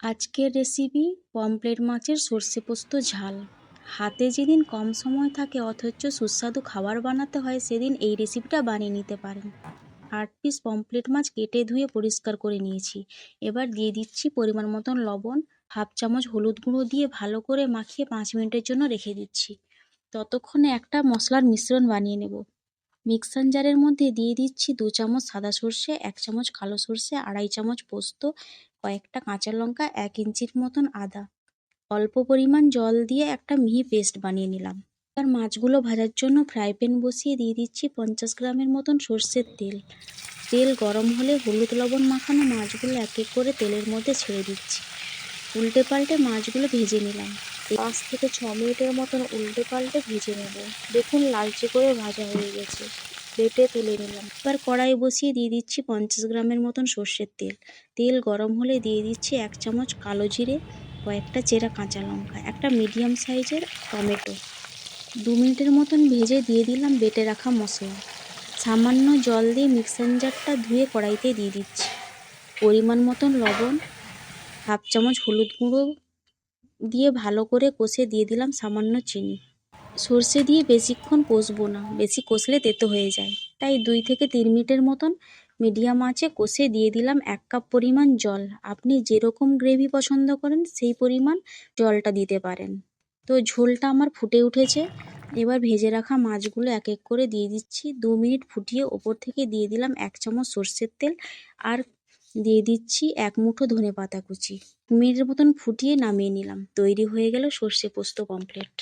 আজকের recipe pomfret মাছের সর্ষে পোস্ত ঝাল। হাতে যেদিন কম সময় থাকে, অথচ সুস্বাদু খাবার বানাতে হয়, সেদিন এই রেসিপিটা বানিয়ে নিতে পারেন। আট পিস পমফ্রেট মাছ কেটে ধুয়ে পরিষ্কার করে নিয়েছি। এবার দিয়ে দিচ্ছি পরিমাণ মতন লবণ, হাফ চামচ হলুদ গুঁড়ো দিয়ে ভালো করে মাখিয়ে পাঁচ মিনিটের জন্য রেখে দিচ্ছি। ততক্ষণে একটা মশলার মিশ্রণ বানিয়ে নেব। মিক্সার জারের মধ্যে দিয়ে দিচ্ছি দু চামচ সাদা সর্ষে, এক চামচ কালো সর্ষে, আড়াই চামচ পোস্ত, কয়েকটা কাঁচা লঙ্কা, এক ইঞ্চির মতন আদা। অল্প পরিমাণ জল দিয়ে একটা মিহি পেস্ট বানিয়ে নিলাম। এবার মাছগুলো ভাজার জন্য ফ্রাই প্যান বসিয়ে দিয়ে দিচ্ছি পঞ্চাশ গ্রামের মতন সর্ষের তেল। তেল গরম হলে হলুদ লবণ মাখানো মাছগুলো এক এক করে তেলের মধ্যে ছেড়ে দিচ্ছি। উল্টে পাল্টে মাছগুলো ভেজে নিলাম। পাঁচ থেকে ছ মিনিটের মতন উল্টে পাল্টে ভেজে নেব। দেখুন লালচে করে ভাজা হয়ে গেছে। প্লেটে তুলে নিলাম। এবার কড়াই বসিয়ে দিয়ে দিচ্ছি পঞ্চাশ গ্রামের মতন সর্ষের তেল। তেল গরম হলে দিয়ে দিচ্ছি এক চামচ কালো জিরে, কয়েকটা চেরা কাঁচা লঙ্কা, একটা মিডিয়াম সাইজের টমেটো। দু মিনিটের মতন ভেজে দিয়ে দিলাম বেটে রাখা মশলা। সামান্য জল দিয়ে মিক্সার জারটা ধুয়ে কড়াইতে দিয়ে দিচ্ছি। পরিমাণ মতন লবণ, হাফ চামচ হলুদ গুঁড়ো দিয়ে ভালো করে কষে দিয়ে দিলাম সামান্য চিনি। সর্ষে দিয়ে বেশিক্ষণ কষবো না, বেশি কষলে তেতো হয়ে যায়। তাই দুই থেকে তিন মিনিটের মতন মিডিয়াম আঁচে কষে দিয়ে দিলাম এক কাপ পরিমাণ জল। আপনি যেরকম গ্রেভি পছন্দ করেন, সেই পরিমাণ জলটা দিতে পারেন। তো ঝোলটা আমার ফুটে উঠেছে। এবার ভেজে রাখা মাছগুলো এক এক করে দিয়ে দিচ্ছি। দু মিনিট ফুটিয়ে ওপর থেকে দিয়ে দিলাম এক চামচ সর্ষের তেল আর দিয়ে দিচ্ছি এক মুঠো ধনে পাতা কুচি। মিনিটের মতন ফুটিয়ে নামিয়ে নিলাম। তৈরি হয়ে গেল সর্ষে পোস্ত পমফ্রেট